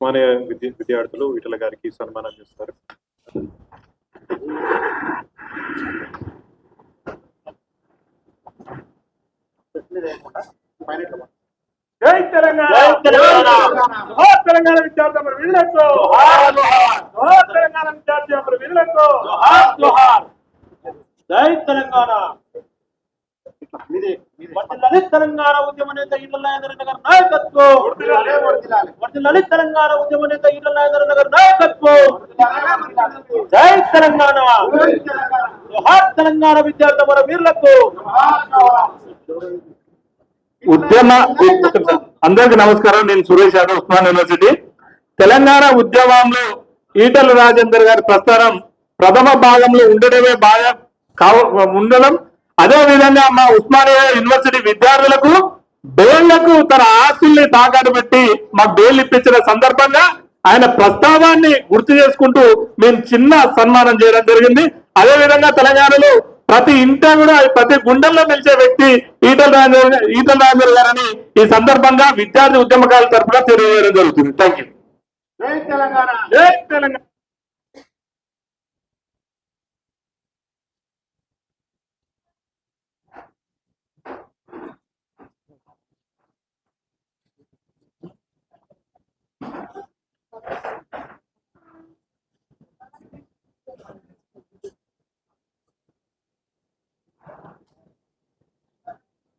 ఉస్మానియా విద్య విద్యార్థులు ఈటల గారికి సన్మానం చేస్తారు. జై తెలంగాణ! విద్యార్థి అమర తెలంగాణ విద్యార్థి అమర జై తెలంగాణ! తెలంగాణ ఉద్యమ నేత గారి నాయకత్వం! వర్ధిల్లాలి తెలంగాణ ఉద్యమ నేత ఈటల రాజేంద్ర గారి నాయకత్వం. జై తెలంగాణ. జోహార్ తెలంగాణ విద్యార్థి మన వీరులకు. ఉద్యమ అందరికి నమస్కారం. నేను సురేష్ యాదవ్ ఉస్మాన్ యూనివర్సిటీ. తెలంగాణ ఉద్యమంలో ఈటల రాజేందర్ గారి ప్రస్థానం ప్రథమ భాగంలో ఉండడమే బాగా కావ ఉండడం. అదే విధంగా మా ఉస్మానియా యూనివర్సిటీ విద్యార్థులకు బెయిళ్ళకు తన ఆస్తుల్ని తాకట్టు పెట్టి మాకు బెయిల్ ఇప్పించిన సందర్భంగా ఆయన ప్రస్తావాన్ని గుర్తు చేసుకుంటూ మేము చిన్న సన్మానం చేయడం జరిగింది. అదే విధంగా తెలంగాణలో ప్రతి ఇంట కూడా ప్రతి గుండెల్లో నిలిచే వ్యక్తి ఈటల రాజేంద్ర ఈటల రాజేంద్ర గారని ఈ సందర్భంగా విద్యార్థి ఉద్యమకాల తరఫున తెలియజేయడం జరుగుతుంది. Thank you Telangana.